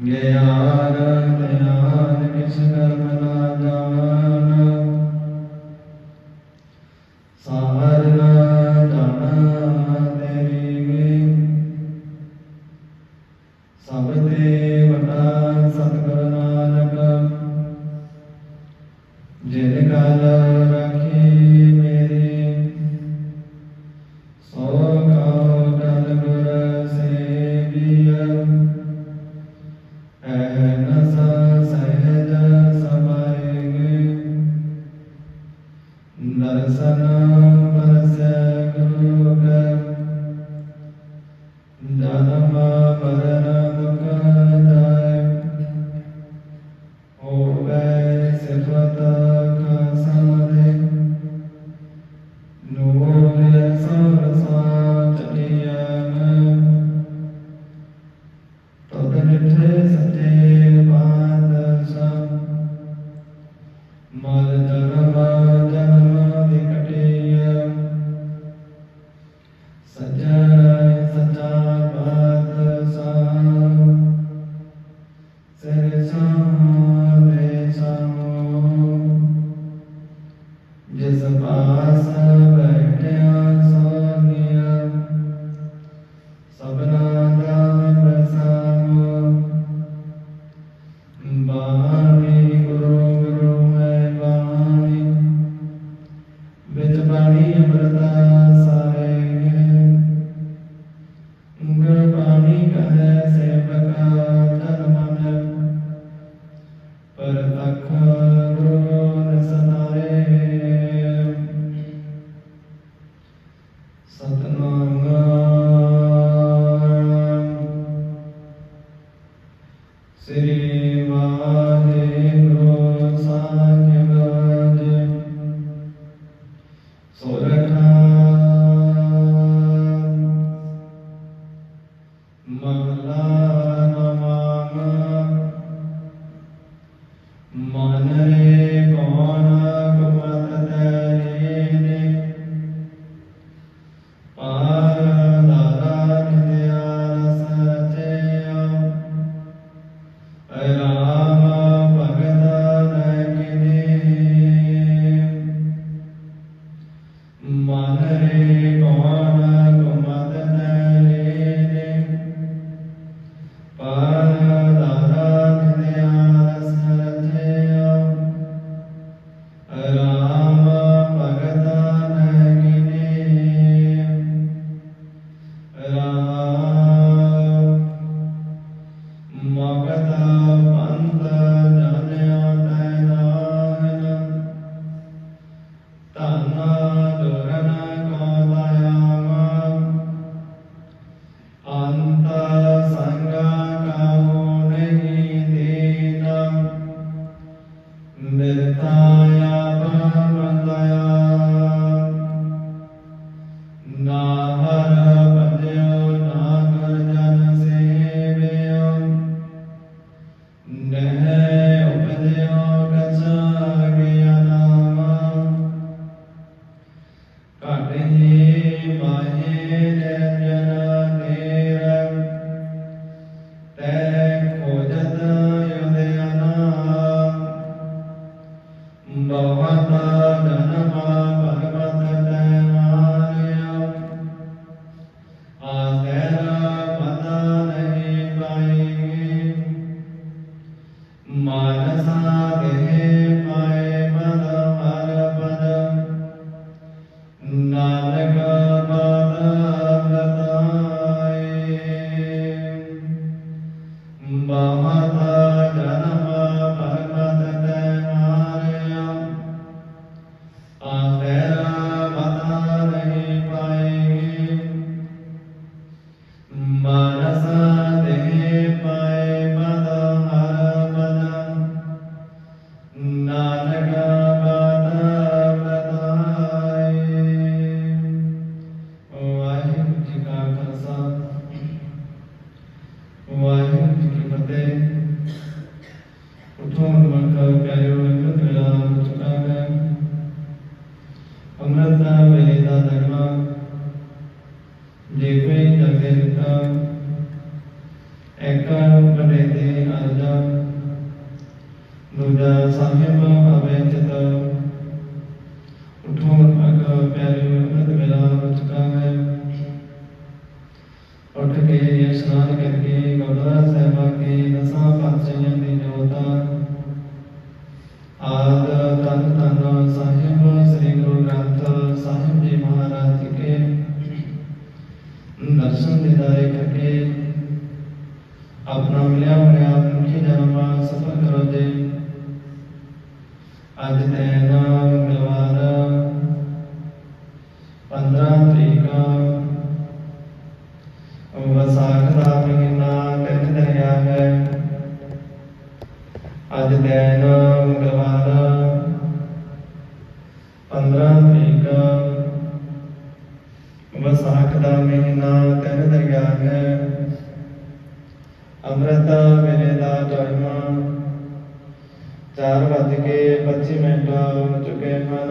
ਗਿਆਨ ਗਿਆਨ ਕਿਸ ਕਰਮ ਨਾ ਜਾਣ ਸਾਰ ਨਾ ਜਾਣ ਤੇਰੀ ਗੇ ਸਭ ਤੇ ਵਡਾ ਸਤਿਗੁਰ ਨਾਨਕ ਜਿਨ ਕਾਲ ਰੱਖੀ ਮੇਰੀ ਸੋ ਕਾ ਤਨ ਗੁਰ ਸੇਵੀਆ ربنا Uh, ਉਠੋ ਉੱਠ ਕੇ ਇਸ਼ਨਾਨ ਕਰਕੇ ਗੁਰਦੁਆਰਾ ਸਾਹਿਬ ਆ ਕੇ ਦਸਾਂ ਪਾਤਸ਼ਾਹਾਂ ਅੱਜ ਦਿਨ ਮੰਗਲਵਾਰ 15 ਤਰੀਕ। ਵਿਸਾਖ ਦਾ ਮਹੀਨਾ ਤਿੰਨ ਦਰਿਆ ਹੈ। ਅੱਜ ਦਿਨ ਮੰਗਲਵਾਰ 15 ਤਰੀਕ। ਵਸਾਖ ਦਾ ਮਹੀਨਾ ਤਿੰਨ ਦਰਿਆ ਹੈ। ਅੰਮ੍ਰਿਤ ਵੇਲੇ ਦਾ ਟਾਈਮ ਚਾਰ ਵੱਜ ਕੇ 25 ਮਿੰਟ ਹੋ ਚੁੱਕੇ ਹਨ।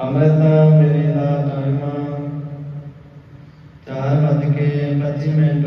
ਅੰਮ੍ਰਿਤ ਵੇਲੇ ਦਾ ਟਾਈਮ ਚਾਰ ਵੱਜ ਕੇ 25 ਮਿੰਟ